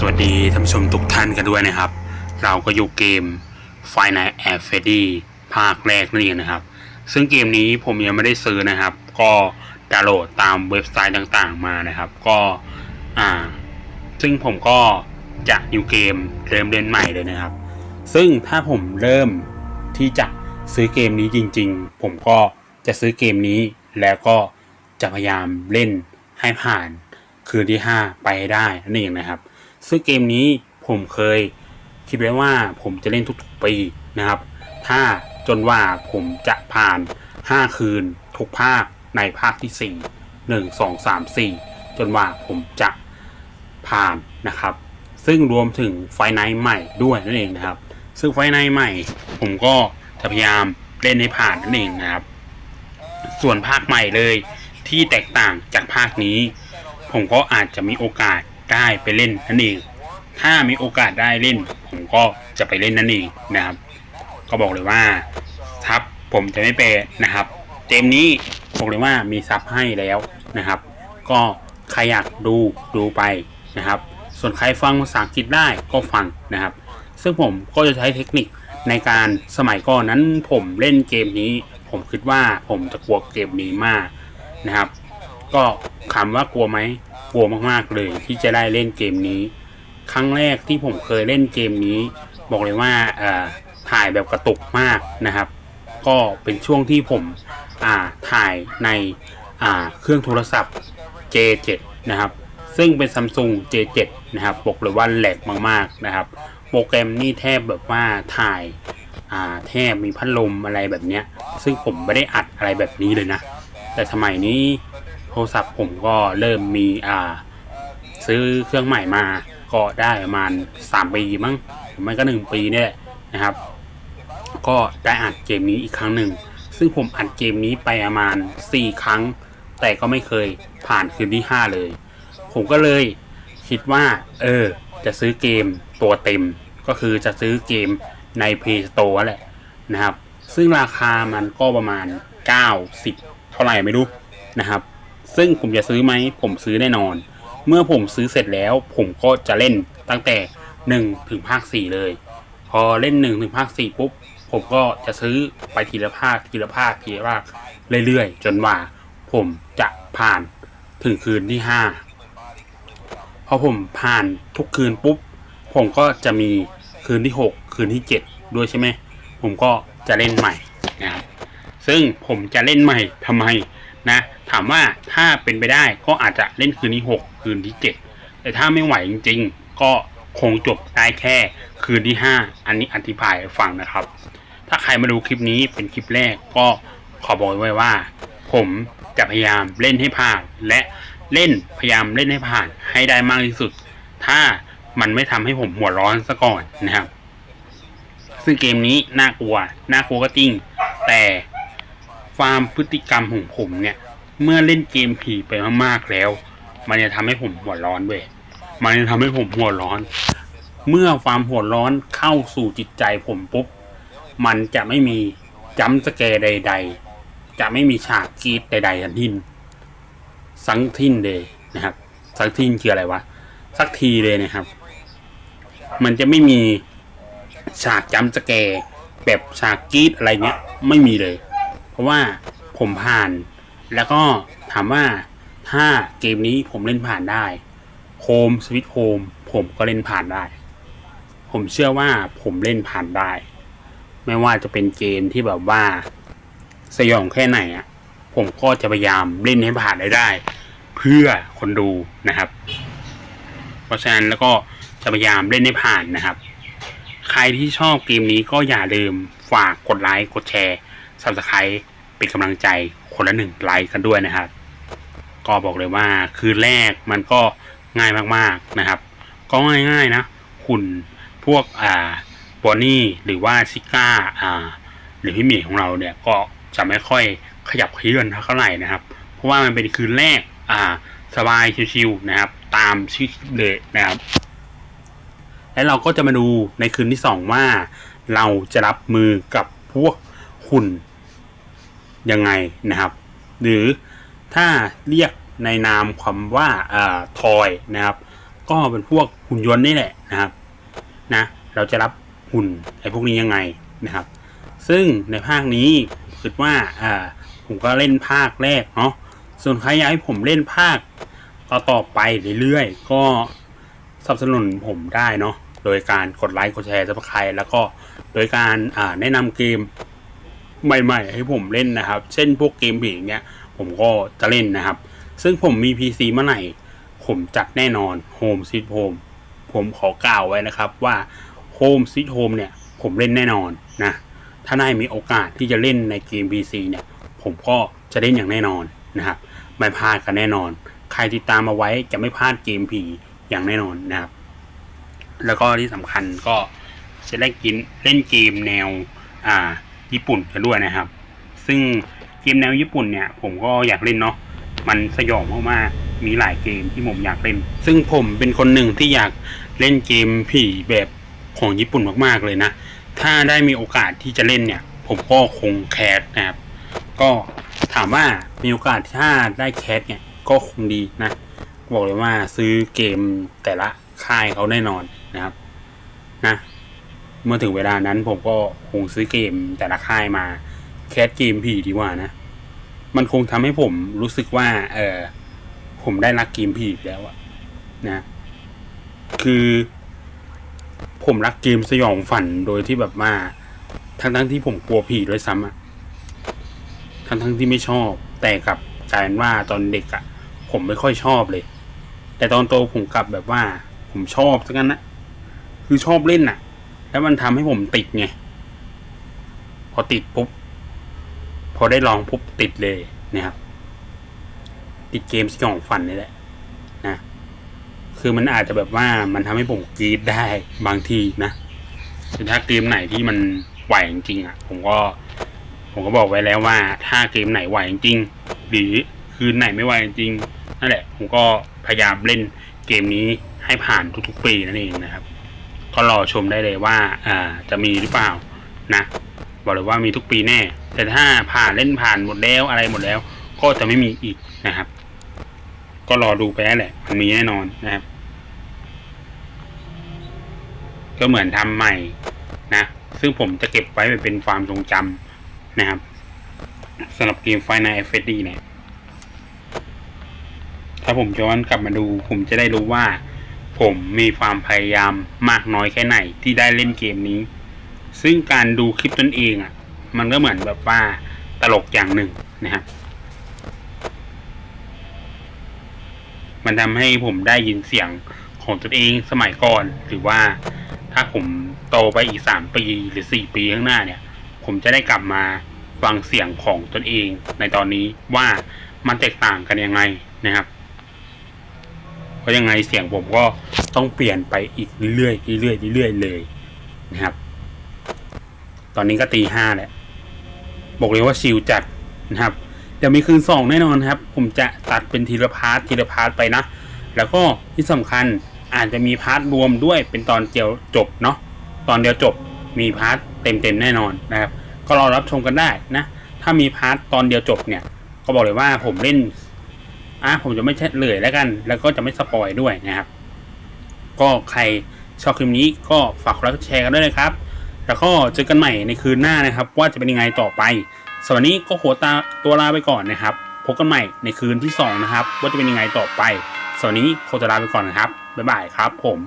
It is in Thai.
สวัสดีท่านผู้ชมทุกท่านกันด้วยนะครับ เราก็อยู่เกม f i Nights at Freddy ภาคแรกนั่นเองนะครับ ซึ่งเกมนี้ผมยังไม่ได้ซื้อนะครับ ก็ดาวน์โหลดตามเว็บไซต์ต่างๆมานะครับ ก็อ่า ซึ่งผมก็จะนิวเกมเริ่มเล่นใหม่เลยนะครับ ซึ่งถ้าผมเริ่มที่จะซื้อเกมนี้จริง ๆ ผมก็จะซื้อเกมนี้แล้วก็จะพยายามเล่นให้ผ่านคืนที่ 5 ไปได้นั่นเองนะครับ ซึ่งเกมนี้ผมเคยคิดไว้ว่าผมจะเล่นทุกๆปีนะครับ ถ้าจนว่าผมจะผ่าน 5 คืน ทุกภาคในภาคที่ 4 1 2 3 4 จนว่าผมจะผ่านนะครับ ซึ่งรวมถึงไฟไนท์ใหม่ด้วยนั่นเองนะครับ ซึ่งไฟไนท์ใหม่ ผมก็จะพยายามเล่นให้ผ่านนั่นเองนะครับ ส่วนภาคใหม่เลยที่แตกต่างจากภาคนี้ ผมก็อาจจะมีโอกาส ได้ไปเล่นนั่นเอง ถ้ามีโอกาสได้เล่น ผมก็จะไปเล่นนั่นเองนะครับ ก็บอกเลยว่าซับผมจะไม่เปนะครับเกมนี้บอกเลยว่ามีซับให้แล้วนะครับ ก็ใครอยากดูดูไปนะครับ ส่วนใครฟังภาษาอังกฤษได้ก็ฟังนะครับ ซึ่งผมก็จะใช้เทคนิคในการสมัยก่อนนั้นผมเล่นเกมนี้ ผมคิดว่าผมจะกลัวเกมนี้มากนะครับ ก็คำว่ากลัวไหม ลัวมากๆเลย ที่จะได้เล่นเกมนี้ ครั้งแรกที่ผมเคยเล่นเกมนี้ บอกเลยว่าถ่ายแบบกระตุกมากนะครับ ก็เป็นช่วงที่ผมถ่ายในเครื่องโทรศัพท์ J7 นะครับ ซึ่งเป็น Samsung J7 นะครับบอกเลยว่าแหลกมากๆนะครับ โปรแกรมนี่แทบแบบว่าถ่ายาแทบมีพัดลมอะไรแบบเนี้ย ซึ่งผมไม่ได้อัดอะไรแบบนี้เลยนะ แต่สมัยนี้ ทรศัพท์ผมก็เริ่มมีอ่า ซื้อเครื่องใหม่มาก็ได้ประมาณ 3 ปีมั้งไม่ก็ 1 ปีเนี่ยนะครับ ก็ได้อัดเกมนี้อีกครั้งหนึ่ง ซึ่งผมอัดเกมนี้ไปประมาณ 4 ครั้ง แต่ก็ไม่เคยผ่านคืนที่ 5 เลย ผมก็เลยคิดว่า เออ จะซื้อเกมตัวเต็ม ก็คือจะซื้อเกมใน Play Store แหละนะครับ ซึ่งราคามันก็ประมาณ 90 เท่าไหร่ไม่รู้นะครับ ซึ่งผมจะซื้อไหมผมซื้อแน่นอน เมื่อผมซื้อเสร็จแล้ว ผมก็จะเล่นตั้งแต่1ถึงภาค4เลย พอเล่น1ถึงภาค4ปุ๊บผมก็จะซื้อไปทีละภาคทีละภาคทีละภาคเรื่อยๆ จนว่าผมจะผ่านถึงคืนที่5พอผมผ่านทุกคืนปุ๊บ ผมก็จะมีคืนที่6คืนที่7ด้วยใช่ไหมผมก็จะเล่นใหม่นะครับซึ่งผมจะเล่นใหม่ทำไม นะถามว่าถ้าเป็นไปได้ก็อาจจะเล่นคืนที่ 6 คืนที่ 7 แต่ถ้าไม่ไหวจริง ๆ ก็คงจบได้แค่คืนที่ 5 อันนี้อธิบายให้ฟังนะครับ ถ้าใครมาดูคลิปนี้เป็นคลิปแรกก็ขอบอกไว้ว่า ผมจะพยายามเล่นให้ผ่าน และเล่นพยายามเล่นให้ผ่านให้ได้มากที่สุด ถ้ามันไม่ทำให้ผมหัวร้อนซะก่อนนะครับ ซึ่งเกมนี้น่ากลัวน่ากลัวก็จริง แต่ ความพฤติกรรมของผมเนี่ย เมื่อเล่นเกมผีไปมากๆแล้ว มันจะทำให้ผมหัวร้อนเว้ยมันจะทำให้ผมหัวร้อน เมื่อความหัวร้อนเข้าสู่จิตใจผมปุ๊บมันจะไม่มีจัมสแกร์ใด ๆ จะไม่มีฉากกรีดใดๆทั้งทิ้นสังทิ้นเลยนะครับ สังทิ้นคืออะไรวะ สักทีเลยนะครับ มันจะไม่มีฉากจัมสแกร์แบบฉากกรีดอะไรเนี้ย ไม่มีเลย เพราะว่าผมผ่าน แล้วก็ถามว่าถ้าเกมนี้ผมเล่นผ่านได้โฮมสวิตโฮมผมก็เล่นผ่านได้ ผมเชื่อว่าผมเล่นผ่านได้ ไม่ว่าจะเป็นเกมที่แบบว่า สยองแค่ไหนอะผมก็จะพยายามเล่นให้ผ่านได้ได้ เพื่อคนดูนะครับ เพราะฉะนั้นแล้วก็จะพยายามเล่นให้ผ่านนะครับ ใครที่ชอบเกมนี้ก็อย่าลืมฝากกดไลค์กดแชร์ subscribe เป็นกำลังใจคนละหนึ่งไลค์กันด้วยนะครับ ก็บอกเลยว่าคืนแรกมันก็ง่ายมากๆนะครับ ก็ง่ายๆนะหุ่นพวกอ่าบอนนี่หรือว่าชิก้าอ่าหรือพี่หมีของเราเนี่ยก็จะไม่ค่อยขยับเขยื่อนเท่าไหร่นะครับ เพราะว่ามันเป็นคืนแรกอ่าสบายชิวๆนะครับ ตามชื่อเลยนะครับ แล้วเราก็จะมาดูในคืนที่สองว่า เราจะรับมือกับพวก หุ่นยังไงนะครับ หรือถ้าเรียกในนามคำว่าอ่าทอยนะครับ ก็เป็นพวกหุ่นยนต์นี่แหละนะครับนะเราจะรับหุ่นไอ้พวกนี้ยังไงนะครับ ซึ่งในภาคนี้คิดว่าอ่าผมก็เล่นภาคแรกเนาะส่วนใครอยากให้ผมเล่นภาคต่อต่อๆไปเรื่อยๆก็สนับสนุนผมได้เนาะโดยการกดไลค์กดแชร์ซับสไครต์แล้วก็โดยการแนะนำเกม ใหม่ๆ ให้ผมเล่นนะครับ เช่นพวกเกมผีอย่างเงี้ย ผมก็จะเล่นนะครับ ซึ่งผมมี PC เมื่อไหร่ ผมจัดแน่นอน Home Sweet Home ผมขอกล่าวไว้นะครับว่า Home Sweet Home เนี่ย ผมเล่นแน่นอนนะ ถ้าได้มีโอกาสที่จะเล่นในเกม PC เนี่ย ผมก็จะเล่นอย่างแน่นอนนะครับ ไม่พลาดกันแน่นอน ใครติดตามมาไว้จะไม่พลาดเกมผีอย่างแน่นอนนะครับ แล้วก็ที่สำคัญก็จะได้กินเล่นเกมแนว อ่า ญี่ปุ่นกันด้วยนะครับ ซึ่งเกมแนวญี่ปุ่นเนี่ยผมก็อยากเล่นเนาะมันสยองมากๆมีหลายเกมที่ผมอยากเล่น ซึ่งผมเป็นคนหนึ่งที่อยากเล่นเกมผีแบบของญี่ปุ่นมากๆเลยนะ ถ้าได้มีโอกาสที่จะเล่นเนี่ย ผมก็คงแคสนะครับ ก็ถามว่ามีโอกาสถ้าได้แคสเนี่ยก็คงดีนะ บอกเลยว่าซื้อเกมแต่ละค่ายเขาแน่นอนนะครับนะ เมื่อถึงเวลานั้นผมก็คงซื้อเกมแต่ละค่ายมาแคสเกมผีดีกว่านะ มันคงทำให้ผมรู้สึกว่า เออผมได้รักเกมผีแล้วอะนะ คือ ผมรักเกมสยองฝันโดยที่แบบว่าทั้งทั้งที่ผมกลัวผีด้วยซ้ำอะทั้งทั้งที่ไม่ชอบ แต่กับกลายเป็นว่าตอนเด็กอะผมไม่ค่อยชอบเลย แต่ตอนโตผมกลับแบบว่า ผมชอบซะงั้นนะคือชอบเล่นอะ แล้วมันทำให้ผมติดไง พอติดปุ๊บ พอได้ลองปุ๊บติดเลยนะครับ ติดเกมสยองฝันนี่แหละนะ คือมันอาจจะแบบว่ามันทำให้ผมกรีดได้บางทีนะแต่ถ้าเกมไหนที่มันไหวจริงๆอะ ผมก็ ผมก็บอกไว้แล้วว่า ถ้าเกมไหนไหวจริง หรือคืนไหนไม่ไหวจริงนั่นแหละ ผมก็พยายามเล่นเกมนี้ให้ผ่านทุกๆปีนั่นเองนะครับ ก็รอชมได้เลยว่าอ่าจะมีหรือเปล่านะบอกเลยว่ามีทุกปีแน่ แต่ถ้าผ่านเล่นผ่านหมดแล้วอะไรหมดแล้ว ก็จะไม่มีอีกนะครับ ก็รอดูไปนั่นแหละมันมีแน่นอนนะครับ ก็เหมือนทำใหม่นะ ซึ่งผมจะเก็บไว้เป็นความทรงจำนะครับสำหรับเกมไฟในเอฟเฟดีเนี่ย ถ้าผมย้อนกลับมาดู ผมจะได้รู้ว่า ผมมีความพยายามมากน้อยแค่ไหนที่ได้เล่นเกมนี้ ซึ่งการดูคลิปตนเองอะ มันก็เหมือนแบบว่าตลกอย่างหนึ่งนะครับมันทำให้ผมได้ยินเสียงของตนเองสมัยก่อน หรือว่าถ้าผมโตไปอีกสามปีหรือสี่ปีข้างหน้าเนี่ย ผมจะได้กลับมาฟังเสียงของตนเองในตอนนี้ว่ามันแตกต่างกันยังไงนะครับ ราะยังไงเสียงผมก็ต้องเปลี่ยนไปอีกเรื่อยๆเรื่อยๆเรื่อยๆเลยนะครับ ตอนนี้ก็ตีห้าแล้วบอกเลยว่าชิลจัดนะครับเดี๋ยวมีคืนสองแน่นอนครับ ผมจะตัดเป็นทีละพาร์ททีละพาร์ทไปนะ แล้วก็ที่สำคัญอาจจะมีพาร์ทรวมด้วยเป็นตอนเดียวจบเนาะตอนเดียวจบมีพาร์ทเต็มๆแน่นอนนะครับ ก็รอรับชมกันได้นะ ถ้ามีพาร์ทตอนเดียวจบเนี่ย ก็บอกเลยว่าผมเล่น อะผมจะไม่เฉลยแล้วกัน แล้วก็จะไม่สปอยด้วยนะครับ ก็ใครชอบคลิปนี้ก็ฝากกดไลค์กแชร์กันด้วยนะครับ แล้วก็เจอกันใหม่ในคืนหน้านะครับ ว่าจะเป็นยังไงต่อไปสำหรับวันนี้ก็โหตาตัวลาไปก่อนนะครับ พบกันใหม่ในคืนที่ 2 นะครับ ว่าจะเป็นยังไงต่อไปสำหรับวันนี้โคตรลาไปก่อนนะครับบ๊ายบายครับผม